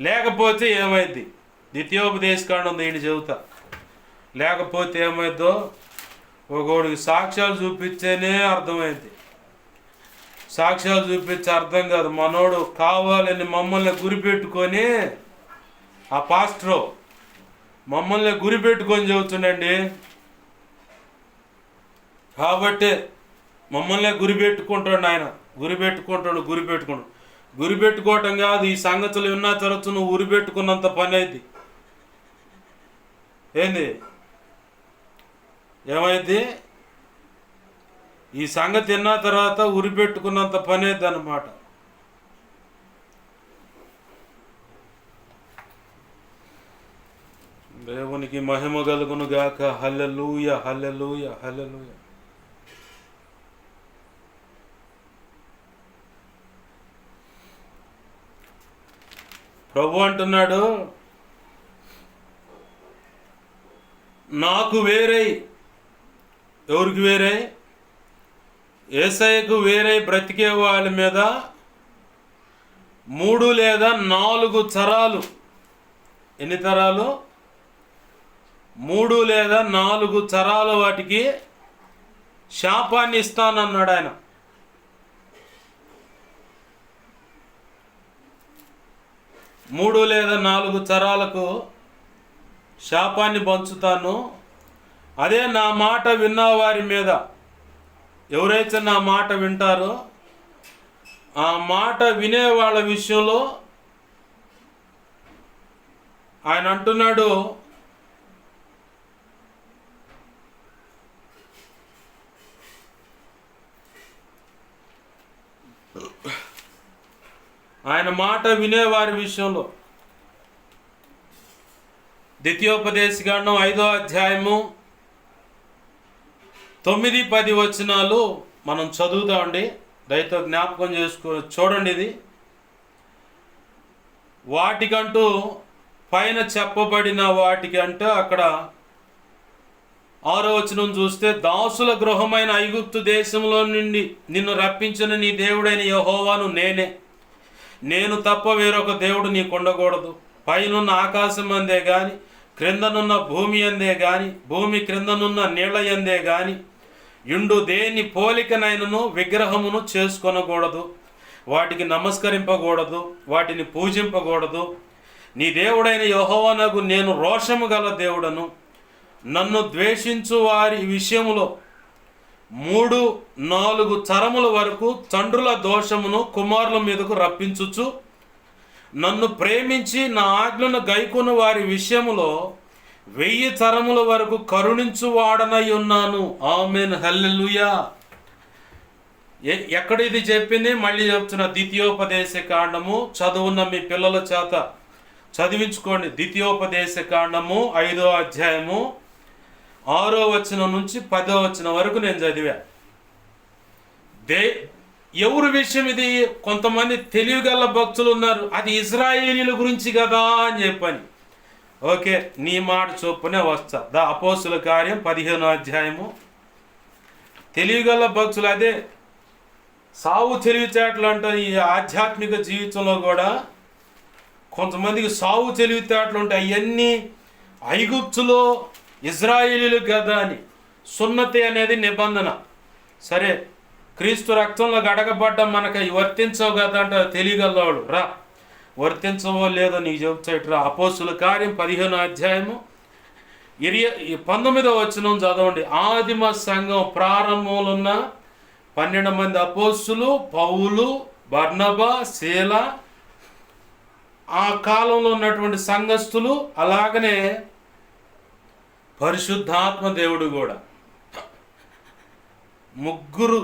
లేకపోతే ఏమైంది? ద్వితీయోపదేశకాండం దీన్ని చెబుతా. లేకపోతే ఏమైందో? ఒకడికి సాక్ష్యాలు చూపించేనే అర్థమైంది. సాక్ష్యాలు చూపించే అర్థం కాదు. మనోడు కావాలని మమ్మల్ని గురిపెట్టుకొని ఆ పాస్టర్ మమ్మల్ని గురిపెట్టుకొని చెబుతుండండి. కాబట్టి మమ్మల్ని గురిపెట్టుకుంటాడు ఆయన గురిపెట్టుకుంటాడు గురిపెట్టుకుంటాడు. గురిపెట్టుకోవటం కాదు ఈ సంగతులు విన్నా తరచు నువ్వు ఉరిపెట్టుకున్నంత పని అయింది. ఏంది? ఏమైంది? ఈ సంగతి విన్న తర్వాత ఉరిపెట్టుకున్నంత పని అయింది అనమాట దేవునికి మహిమ కలుగును గాక హల్లెలూయ హల్లెలూయ హల్లెలూయ. ప్రభు అంటున్నాడు నాకు వేరై. ఎవరికి వేరై? ఏసఐకు వేరై బ్రతికే వాళ్ళ మీద మూడు లేదా నాలుగు తరాలు. ఎన్ని తరాలు? మూడు లేదా నాలుగు తరాలు వాటికి శాపాన్ని ఇస్తానన్నాడు ఆయన. మూడు లేదా నాలుగు తరాలకు శాపాన్ని పంచుతాను. అదే నా మాట విన్న వారి మీద. ఎవరైతే నా మాట వింటారో ఆ మాట వినే వాళ్ళ విషయంలో ఆయన అంటున్నాడు ఆయన మాట వినేవారి విషయంలో. ద్వితీయోపదేశకాండం ఐదో అధ్యాయము తొమ్మిది పది వచనాలు మనం చదువుతామండి దయతో జ్ఞాపకం చేసుకో చూడండి ఇది. వాటికంటూ పైన చెప్పబడిన వాటికంటే అక్కడ ఆరో వచనం చూస్తే దాసుల గృహమైన ఐగుప్తు దేశంలో నుండి నిన్ను రప్పించిన నీ దేవుడైన యహోవాను నేనే. నేను తప్ప వేరొక దేవుడు నీకు ఉండకూడదు పైనున్న ఆకాశం అందే గాని క్రిందనున్న భూమి అందే గాని భూమి క్రిందనున్న నీళ్ళ ఎందే గాని ఇండు దేని పోలికనైనను విగ్రహమును చేసుకొనకూడదు. వాటికి నమస్కరింపకూడదు వాటిని పూజింపకూడదు. నీ దేవుడైన యహోవనకు నేను రోషము గల దేవుడను. నన్ను ద్వేషించు వారి విషయములో మూడు నాలుగు తరముల వరకు తండ్రుల దోషమును కుమారుల మీదకు రప్పించుచు నన్ను ప్రేమించి నా ఆజ్ఞను గైకొని వారి విషయములో వెయ్యి తరముల వరకు కరుణించు వాడనై ఉన్నాను ఆమెన్. హల్లెలుయా. ఎ- ఎక్కడ ఇది చెప్పింది? మళ్ళీ చెప్తున్న ద్వితీయోపదేశ కాండము. చదువున్న మీ పిల్లల చేత చదివించుకోండి. ద్వితీయోపదేశ కాండము ఐదో అధ్యాయము. ఆరో వచనం నుంచి పదో వచనం వరకు నేను చదివా. దే ఎవరి విషయం ఇది? కొంతమంది తెలివిగల భక్తులు ఉన్నారు. అది ఇజ్రాయేలీల గురించి కదా అని చెప్పని. ఓకే నీ మాట చొప్పునే వస్తా. ద అపోసుల కార్యం పదిహేనో అధ్యాయము. తెలివిగల భక్తులు అదే సావు తెలివితేటలు అంటే ఈ ఆధ్యాత్మిక జీవితంలో కూడా. కొంతమందికి సావు తెలివితేటలు ఉంటాయి. అవన్నీ ఐగుప్తులో ఇజ్రాయిలీలు కదా అని సున్నతి అనేది నిబంధన. సరే క్రీస్తు రక్తంలో గడగబడ్డ మనకి వర్తించవు కదా అంటే తెలియగలవాడు. రా. వర్తించవో లేదో నీకు చెబుతాడు రా. అపోసుల కార్యం పదిహేను అధ్యాయము. ఇరియ ఈ పంతొమ్మిదో వచనం చదవండి. ఆదిమ సంఘం ప్రారంభంలో ఉన్న పన్నెండు మంది అపోస్తులు పౌలు బర్ణబ శీల ఆ కాలంలో ఉన్నటువంటి సంఘస్థులు అలాగనే పరిశుద్ధాత్మ దేవుడు కూడా. ముగ్గురు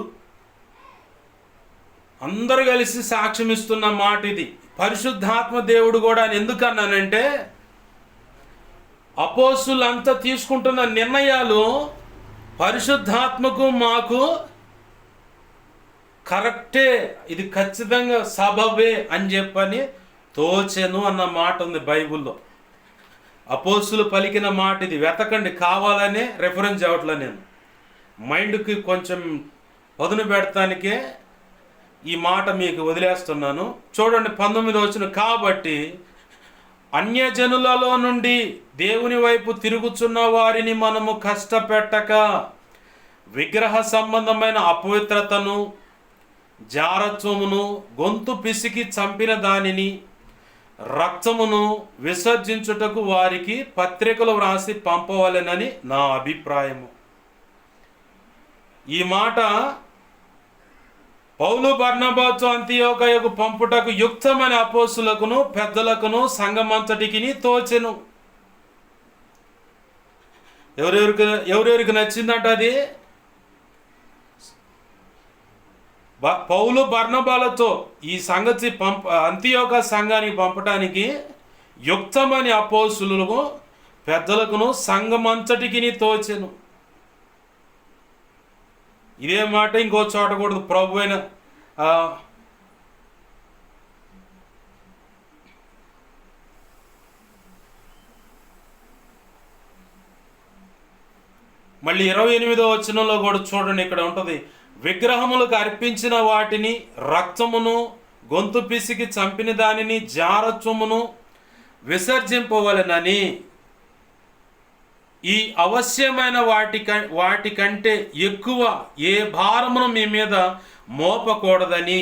అందరు కలిసి సాక్ష్యం ఇస్తున్న మాట ఇది. పరిశుద్ధాత్మ దేవుడు కూడా అని ఎందుకన్నానంటే అపోసులంతా తీసుకుంటున్న నిర్ణయాలు పరిశుద్ధాత్మకు మాకు కరెక్టే ఇది ఖచ్చితంగా సబబే అని చెప్పని తోచెను అన్న మాట ఉంది బైబిల్లో. అపోసులు పలికిన మాట ఇది. వెతకండి కావాలనే రెఫరెన్స్ చేయట్లే నేను. మైండ్కి కొంచెం పదును పెడతానికే ఈ మాట మీకు వదిలేస్తున్నాను. చూడండి పంతొమ్మిది వచ్చిన కాబట్టి అన్యజనులలో నుండి దేవుని వైపు తిరుగుచున్న వారిని మనము కష్టపెట్టక విగ్రహ సంబంధమైన అపవిత్రతను జారత్వమును గొంతు పిసికి చంపిన దానిని రక్తమును విసర్జించుటకు వారికి పత్రికలు వ్రాసి పంపవలెనని నా అభిప్రాయము. ఈ మాట పౌలు బర్ణబాచు అంత్యోకయకు పంపుటకు యుక్తమైన అపోసులకును పెద్దలకును సంఘమంతటికి తోచెను. ఎవరెవరికి ఎవరెవరికి నచ్చిందంట అది? పౌలు బర్ణబాలతో ఈ సంగతి పంప అంత్యోక సంఘానికి పంపటానికి యుక్తమని అపోసులకు పెద్దలకును సంఘమంతటికి తోచెను. ఇదే మాట ఇంకో చోట కూడా ప్రభు అయిన మళ్ళీ ఇరవై ఎనిమిదో వచనంలో కూడా చూడండి ఇక్కడ ఉంటుంది. విగ్రహములకు అర్పించిన వాటిని రక్తమును గొంతు పిసికి చంపిన దానిని జారత్వమును విసర్జింపవలనని. ఈ అవశ్యమైన వాటి వాటి కంటే ఎక్కువ ఏ భారమును మీ మీద మోపకూడదని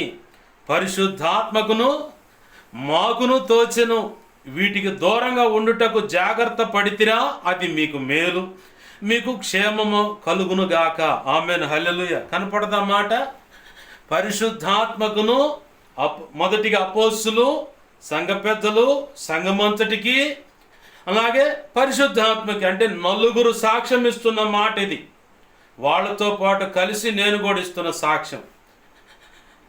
పరిశుద్ధాత్మకును మాకును తోచెను. వీటికి దూరంగా ఉండుటకు జాగ్రత్త పడితిరా అది మీకు మేలు. మీకు క్షేమము కలుగునుగాక. ఆమెను. హల్లెలుయ. కనపడదా మాట? పరిశుద్ధాత్మకును అప్ మొదటిగా అపోస్సులు సంఘ పెద్దలు సంఘమంతటికి అలాగే పరిశుద్ధాత్మకి అంటే నలుగురు సాక్ష్యం ఇస్తున్న మాట ఇది. వాళ్ళతో పాటు కలిసి నేను కూడా ఇస్తున్న సాక్ష్యం.